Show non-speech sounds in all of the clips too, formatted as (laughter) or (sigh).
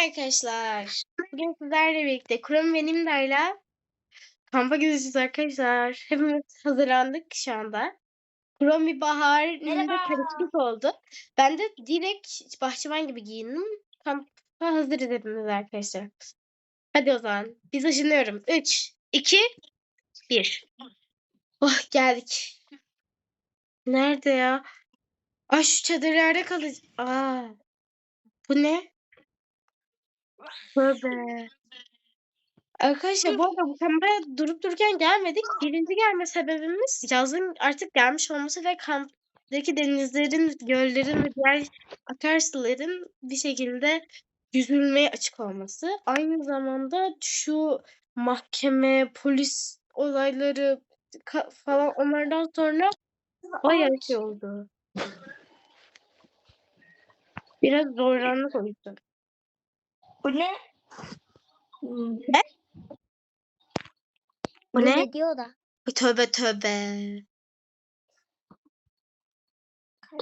arkadaşlar. Bugün sizlerle birlikte Kurum ve Nimda'yla kampa gideceğiz arkadaşlar. Hepimiz hazırlandık şu anda. Kurum bir bahar, Nimda karışık oldu. Ben de direkt bahçıvan gibi giyindim. Kampa hazırız hepimiz arkadaşlar. Hadi o zaman. Biz aşınıyorum. 3, 2, 1. Oh geldik. Nerede ya? Ay şu çadırlarda kalacağız. Aa. Bu ne? Tövbe. Arkadaşlar bu arada bu kampa durup dururken gelmedik. Birinci gelme sebebimiz yazın artık gelmiş olması ve kamptaki denizlerin, göllerin ve diğer akarsuların bir şekilde yüzülmeye açık olması. Aynı zamanda şu mahkeme, polis olayları falan onlardan sonra bayağı şey oldu. Biraz zorlandık o yüzden. Bu ne? Bu ne? ne diyor da? Ay, Tövbe tövbe.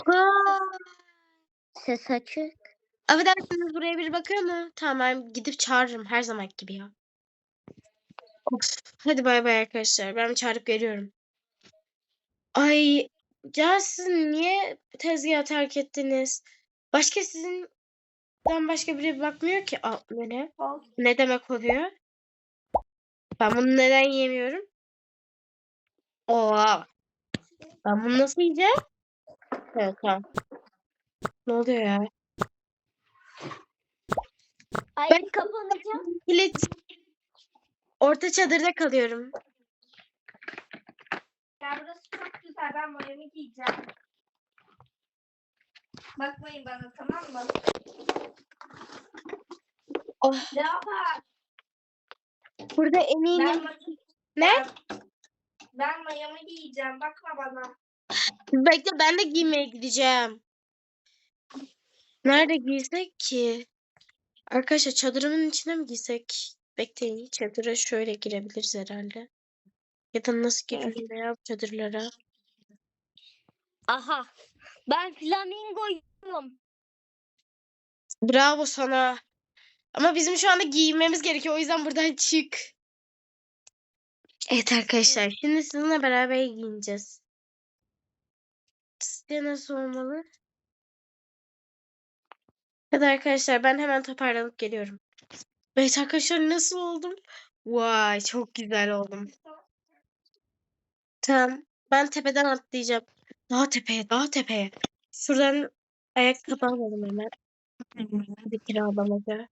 Aa! Ses açık. Affedersiniz buraya bir bakıyor mu? Tamam ben gidip çağırırım her zaman gibi ya. Hadi bay bay arkadaşlar. Ben bir çağırıp geliyorum. Ay ya siz niye tezgahı terk ettiniz? Başka sizinden başka biri bakmıyor ki. Aa, bu ne? Demek oluyor? Ben bunu neden yiyemiyorum? Oha. Ben bunu nasıl yiyeceğim? Evet tamam. Ne oluyor ya? Ay Ben- kapanacağım. Kilit. Orta çadırda kalıyorum. Ya burası çok güzel. Ben boyamı giyeceğim. Bakmayın bana tamam mı? Oh, Ne yapar? burada eminim. Ben, ma- Ne? ben mayamı giyeceğim. Bakma bana. Bekle ben de giymeye gideceğim. Nerede giysek ki? Arkadaşlar çadırımın içine mi giysek? Bekleyin çadıra şöyle girebiliriz herhalde. Ya da nasıl giriliyor ya bu çadırlara? Aha. Ben flamingoyum. Bravo sana. Ama bizim şu anda giyinmemiz gerekiyor. O yüzden buradan çık. Evet arkadaşlar. Şimdi sizinle beraber giyineceğiz. Sizce nasıl olmalı? Hadi arkadaşlar ben hemen toparlanıp geliyorum. Evet arkadaşlar nasıl oldum? Vay çok güzel oldum. Tamam. Ben tepeden atlayacağım. Daha tepeye, daha tepeye. Şuradan ayakkabı alalım hemen. Bir kiralamaca.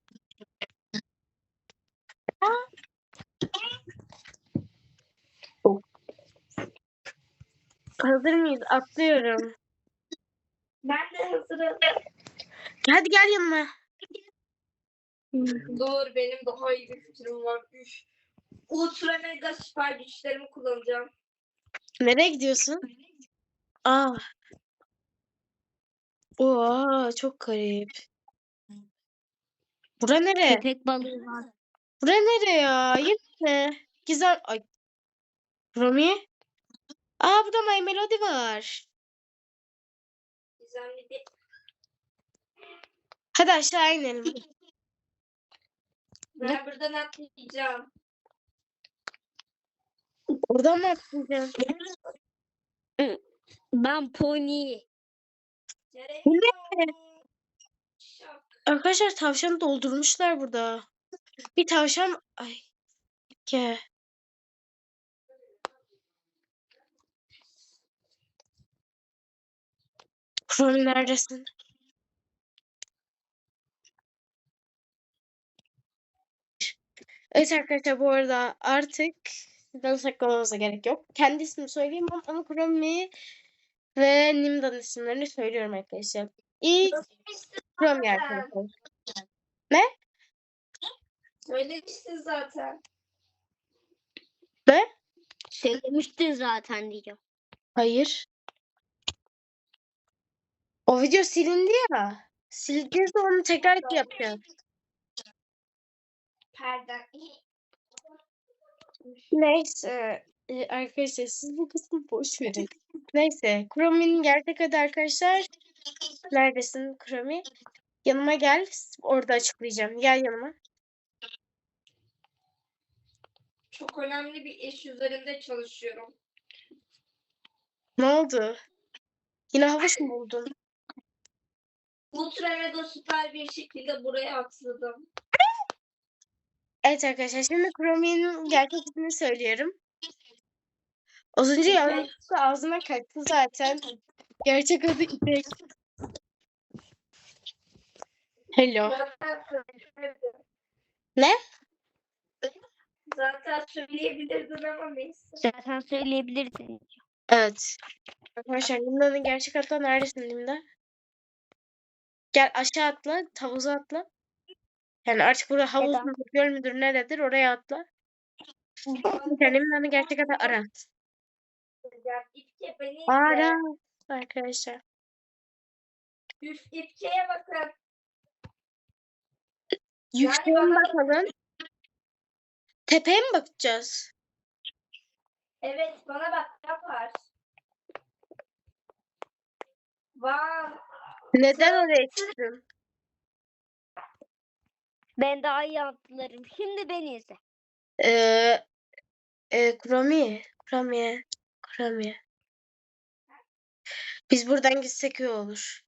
Hazır mıyız? Atlıyorum. Ben de hazırım. Hadi gel yanıma. Dur benim daha iyi bir fikrim var. Üf. Ultra mega süper güçlerimi kullanacağım. Nereye gidiyorsun? Aa. Oha çok garip. Bura nere? Köpek balığı var. Bura nere ya? Yine. Güzel. Ay. Romi? Aa burada My Melody var. Gizemli bir Hadi aşağı inelim. Ben buradan atlayacağım. Oradan mı atlayacağız? Ben pony. Bu ne? Arkadaşlar tavşanı doldurmuşlar burada. Bir tavşan... Ay. Gel. Romi neredesin? Evet arkadaşlar bu arada artık sizden saklamamıza gerek yok. Kendi ismimi söyleyeyim ama Kromi ve Nimda'nın isimlerini söylüyorum arkadaşlar. İlk Kromi arkadaşlar. Söylemiştin zaten. Ne? Söylemiştin zaten diyeceğim. Hayır. O video silindi ya. Silindiyse onu tekrar yapacağım. Perde. Neyse. Ee, arkadaşlar siz bu kısmı boş verin. Neyse. Kromi'nin gerçek adı arkadaşlar. Neredesin Kromi? Yanıma gel. Orada açıklayacağım. Gel yanıma. Çok önemli bir iş üzerinde çalışıyorum. Ne oldu? Yine havuç mu buldun? Ultra mega süper bir şekilde buraya atladım. Evet arkadaşlar şimdi Chrome'nin gerçek ismini söylüyorum. Az önce yanlışlıkla ağzıma kaçtı zaten. Gerçek adı İpek. Hello. Ne? Zaten söyleyebilirdin ama neyse. Zaten söyleyebilirdin. Evet. Arkadaşlar Linda'nın gerçek adı neredesin Linda? Gel aşağı atla. Havuza atla. Yani artık burada havuz mudur, göl müdür, nerededir oraya atla. Yani Linda'nın gerçek adı Ara. Ya İpke beni Ara. izle. Arkadaşlar. Üf İpke'ye bakın. Yükseğe bana- bakalım. Tepeye mi bakacağız? Evet bana bak yapar. Vay. Neden oraya çıktın? Ben daha iyi atlarım. Şimdi beni izle. Ee, e, Kuromi. Kuromi. Kuromi. Biz buradan gitsek iyi olur.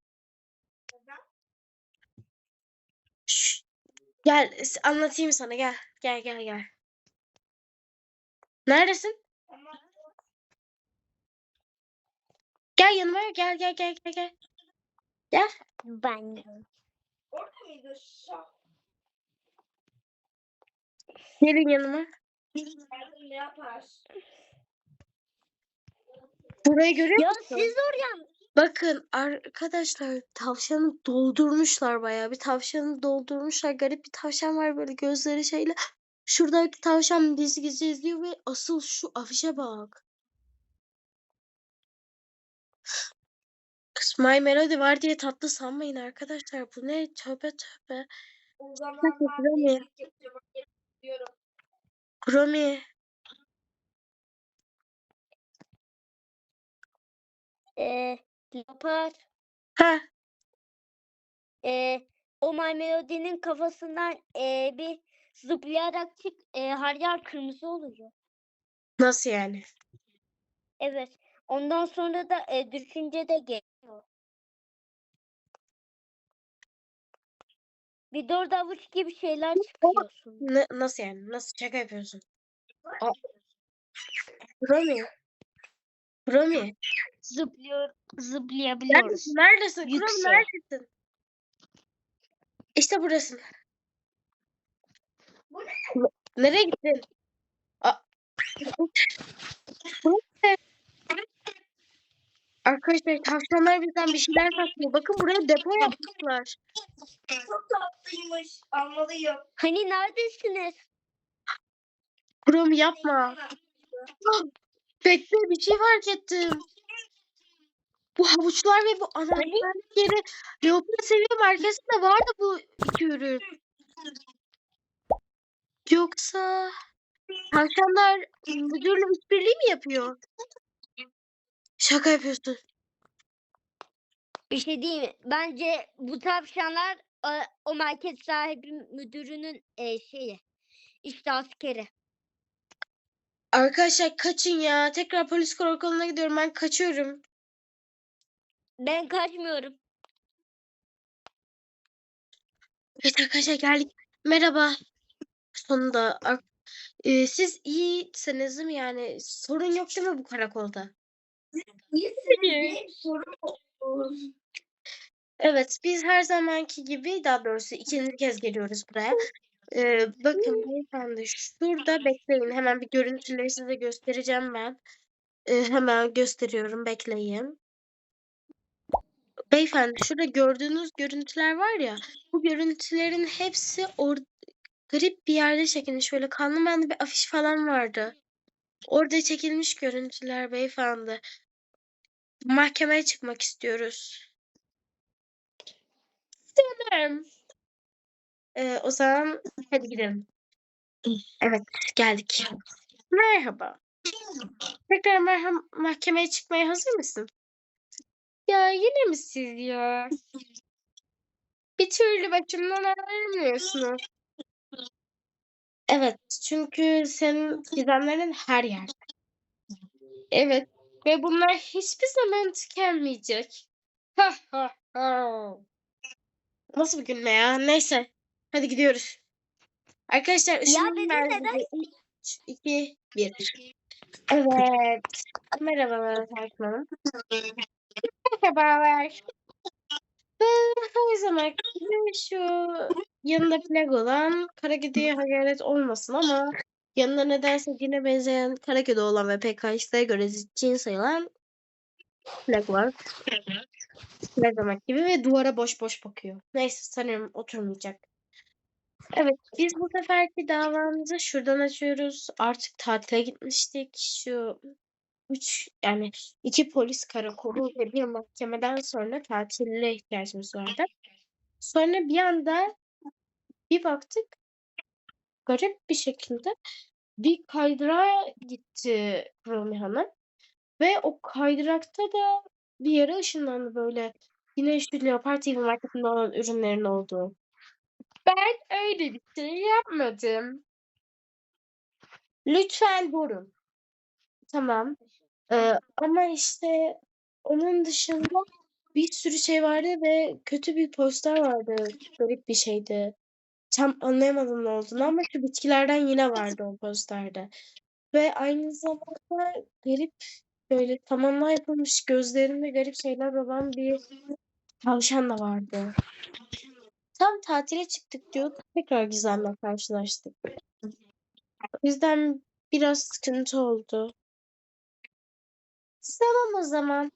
Şş, Gel anlatayım sana gel. Gel gel gel. Neredesin? Gel yanıma gel gel gel gel gel. Ben orada mıydı? Gelin yanıma. Ne yapar? Burayı görüyor Ya musun? siz oraya Bakın arkadaşlar tavşanı doldurmuşlar bayağı. Bir tavşanı doldurmuşlar. Garip bir tavşan var böyle gözleri şeyle. Şuradaki tavşan bizi gizli izliyor ve asıl şu afişe bak. Kız My Melody var diye tatlı sanmayın arkadaşlar. Bu ne? Tövbe tövbe. O zaman ben güzel mi? değişik yapacağım. Diyorum. Kromi. E, Leopar Ha e, o My Melody'nin kafasından e, bir zıplayarak çık e, her yer kırmızı oluyor. nasıl yani? Evet. Ondan sonra da e, düşünce de geliyor. Bir orada avuç gibi şeyler çıkıyorsun. (laughs) Ne, nasıl yani? Nasıl şaka yapıyorsun? Aa. Kromi. Zıplıyor, zıplayabiliyoruz. Neredesin? Neredesin? Yüksek. neredesin? İşte burasın. Bu ne? Nereye gittin? Arkadaşlar tavşanlar bizden bir şeyler saklıyor. Bakın buraya depo yapmışlar. Çok tatlıymış. Almalıyım. Hani neredesiniz? Kromi yapma. Bekle bir şey fark ettim. Bu havuçlar ve bu anahtarlık yeri Leopard seviye markasında vardı bu iki ürün. Yoksa tavşanlar müdürle işbirliği mi yapıyor? Şaka yapıyorsun. Bir şey değil mi? Bence bu tavşanlar e, o market sahibi müdürünün e, şeyi. İşte askeri. Arkadaşlar kaçın ya. Tekrar polis karakoluna gidiyorum. Ben kaçıyorum. Ben kaçmıyorum. Evet arkadaşlar geldik. Merhaba. Sonunda. Ee, siz iyisiniz değil mi yani? Sorun yok değil mi bu karakolda? İyisiniz sorun. Evet, biz her zamanki gibi daha doğrusu ikinci kez geliyoruz buraya. Ee, bakın beyefendi şurada bekleyin. Hemen bir görüntüleri size göstereceğim ben. Ee, hemen gösteriyorum. Bekleyin. Beyefendi şurada gördüğünüz görüntüler var ya. Bu görüntülerin hepsi or garip bir yerde çekilmiş. Böyle kanlı manlı bir afiş falan vardı. Orada çekilmiş görüntüler beyefendi. Mahkemeye çıkmak istiyoruz. Tamam. Ee, o zaman hadi gidelim. Evet, geldik. Merhaba. Tekrar merhaba mahkemeye çıkmaya hazır mısın? Ya yine mi siz ya? Bir türlü başımdan ayrılmıyorsunuz. Evet, çünkü senin gizemlerin her yerde. Evet ve bunlar hiçbir zaman tükenmeyecek. Ha ha ha. Nasıl bir gülme ya? Neyse. Hadi gidiyoruz. Arkadaşlar merkezi. neden? 3, 2, 1. Evet. Merhabalar Erkan Hanım. Merhabalar. Ben her zaman şu yanında flag olan kara kediye hayalet olmasın ama yanında nedense yine benzeyen kara kedi olan ve PKX'e göre cin sayılan flag var. Her zaman gibi ve duvara boş boş bakıyor. Neyse sanırım oturmayacak. Evet biz bu seferki davamızı şuradan açıyoruz. Artık tatile gitmiştik. Şu üç yani iki polis karakolu ve bir mahkemeden sonra tatile ihtiyacımız vardı. Sonra bir anda bir baktık garip bir şekilde bir kaydırağa gitti Romi Hanım. Ve o kaydırakta da bir yere ışınlandı böyle. Yine şu Leopard TV markasında olan ürünlerin olduğu. Ben öyle bir şey yapmadım. Lütfen durun. Tamam. Ee, ama işte onun dışında bir sürü şey vardı ve kötü bir poster vardı. Garip bir şeydi. Tam anlayamadım ne olduğunu ama şu bitkilerden yine vardı o posterde. Ve aynı zamanda garip böyle tavanla yapılmış gözlerinde garip şeyler olan bir tavşan da vardı. Tam tatile çıktık diyorduk. Tekrar Gizem'le karşılaştık. O yüzden biraz sıkıntı oldu. Tamam o zaman.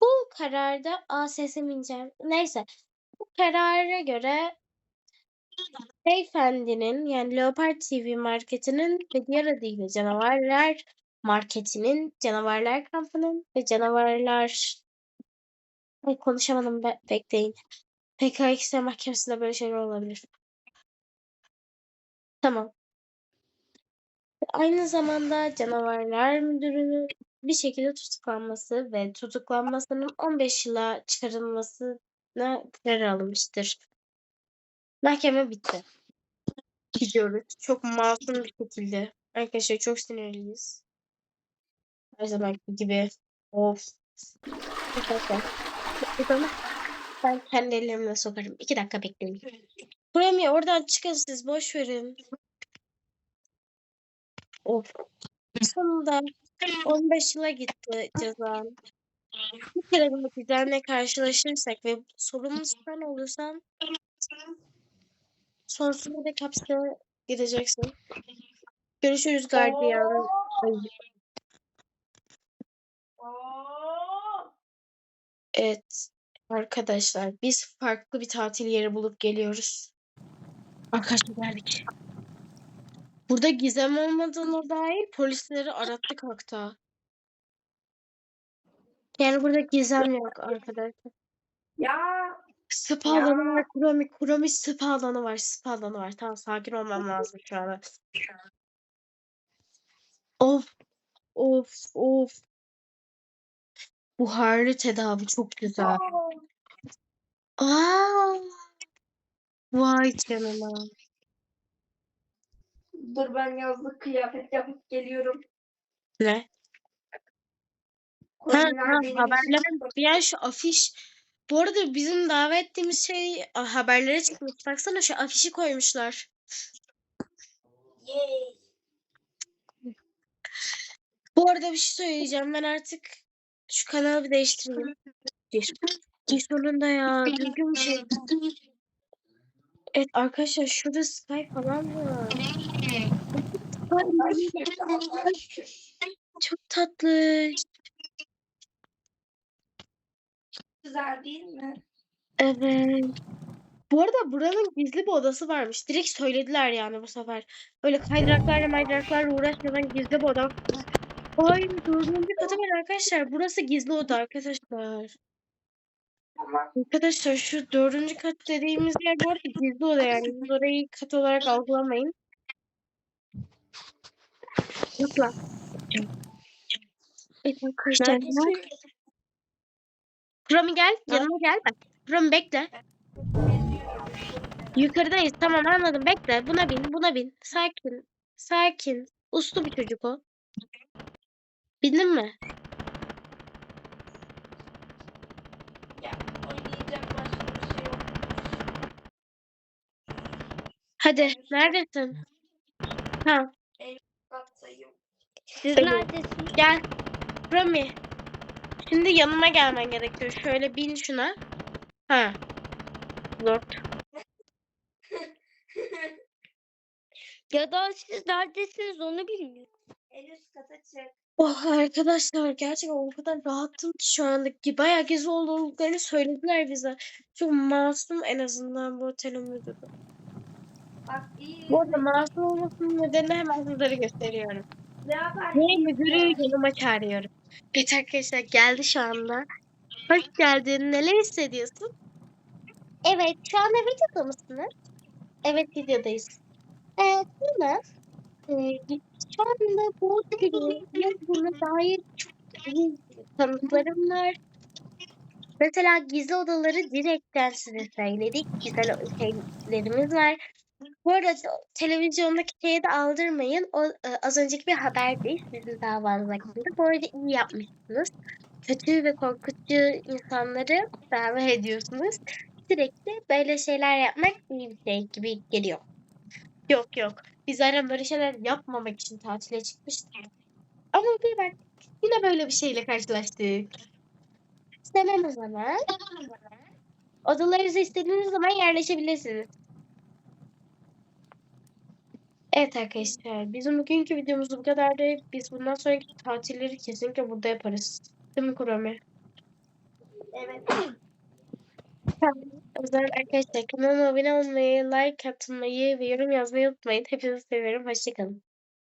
Bu kararda Aa sesim ince. Neyse. Bu karara göre Beyefendinin yani Leopard TV marketinin ve diğer adıyla Canavarlar marketinin, Canavarlar kampının ve Canavarlar Ay konuşamadım be bekleyin. PKX mahkemesinde böyle şeyler olabilir. Tamam. Aynı zamanda Canavarlar Müdürü'nün bir şekilde tutuklanması ve tutuklanmasının 15 yıla çıkarılmasına karar alınmıştır. Mahkeme bitti. Gidiyoruz. Çok masum bir şekilde. Arkadaşlar çok sinirliyiz. Her zaman gibi. Of. Arkadaşlar. Bakalım. Ben kendi ellerimle sokarım. İki dakika bekleyin. Buraya oradan çıkın siz. Boş verin. Of. Sonunda 15 yıla gitti cezam. Bir kere bunu güzelle karşılaşırsak ve sorumlusu sen olursan sonsuza dek hapse gideceksin. Görüşürüz gardiyan. Evet. Arkadaşlar biz farklı bir tatil yeri bulup geliyoruz. Arkadaşlar geldik. Burada gizem olmadığına dair polisleri arattık hatta. Yani burada gizem yok arkadaşlar. Ya Spa Ya. alanı var. Kuromi, Kuromi spa alanı var. Spa alanı var. Tamam sakin olmam lazım şu an. Of. Of. Of. Buharlı tedavi çok güzel. Aa. Vay canına. Dur ben yazlık kıyafet yapıp geliyorum. Ne? Ha, Koyunlar ha, benim haberlere bir yer şu afiş. Bu arada bizim davet ettiğimiz şey a, haberlere çıkmış. Baksana şu afişi koymuşlar. Yay. Bu arada bir şey söyleyeceğim. Ben artık şu kanalı bir değiştireyim. Bir. Bir sonunda ya. Düzgün bir şey. (laughs) Evet arkadaşlar şurada Sky falan var. Çok tatlı. Güzel değil mi? Evet. Bu arada buranın gizli bir odası varmış. Direkt söylediler yani bu sefer. Öyle kaydıraklarla maydıraklarla uğraşmadan gizli bir oda. Ay dördüncü katı var arkadaşlar. Burası gizli oda arkadaşlar. Arkadaşlar şu dördüncü kat dediğimiz yer bu arada gizli oda yani. Siz orayı kat olarak algılamayın. Yok lan. Evet arkadaşlar. Rami gel. Yanıma gel. Bak. Rami bekle. Yukarıdayız. Tamam anladım. Bekle. Buna bin. Buna bin. Sakin. Sakin. Uslu bir çocuk o. Bindin mi? Şey. Hadi. Neredesin? Ha. Kattayım. Siz neredesiniz? Gel. Rami. Şimdi yanıma gelmen gerekiyor. Şöyle bin şuna. Ha. Lord. (laughs) Ya da siz neredesiniz onu bilmiyorum. en üst kata çık. Oh arkadaşlar gerçekten o kadar rahattım ki şu anda ki bayağı gezi olduklarını söylediler bize. Çok masum en azından bu otelin müdürü. Bak iyi. Bu arada masum olmasının nedenini hemen sizlere gösteriyorum. Ne yapar? Ve müdürü yanıma çağırıyorum. Evet arkadaşlar geldi şu anda. Hoş geldin. Neler hissediyorsun? Evet şu anda videoda mısınız? Evet videodayız. Evet Lina. Ee, şu anda bu yazına dair çok iyi tanıklarım var. Mesela gizli odaları direkten size söyledik. Güzel şeylerimiz var. Bu arada televizyondaki şeyi de aldırmayın. O e, az önceki bir haber değil. Sizin davanız hakkında. Bu arada iyi yapmışsınız. Kötü ve korkutucu insanları davet ediyorsunuz. Sürekli böyle şeyler yapmak iyi bir şey gibi geliyor. Yok yok. Biz zaten böyle şeyler yapmamak için tatile çıkmıştık. Ama bir bak yine böyle bir şeyle karşılaştık. Tamam o zaman. Odalarınıza istediğiniz zaman yerleşebilirsiniz. Evet arkadaşlar, bizim bugünkü videomuz bu kadardı. Biz bundan sonraki tatilleri kesinlikle burada yaparız. Değil mi Kurami? Evet. Tamam. O zaman arkadaşlar kanalıma abone olmayı, like atmayı ve yorum yazmayı unutmayın. Hepinizi seviyorum. Hoşçakalın.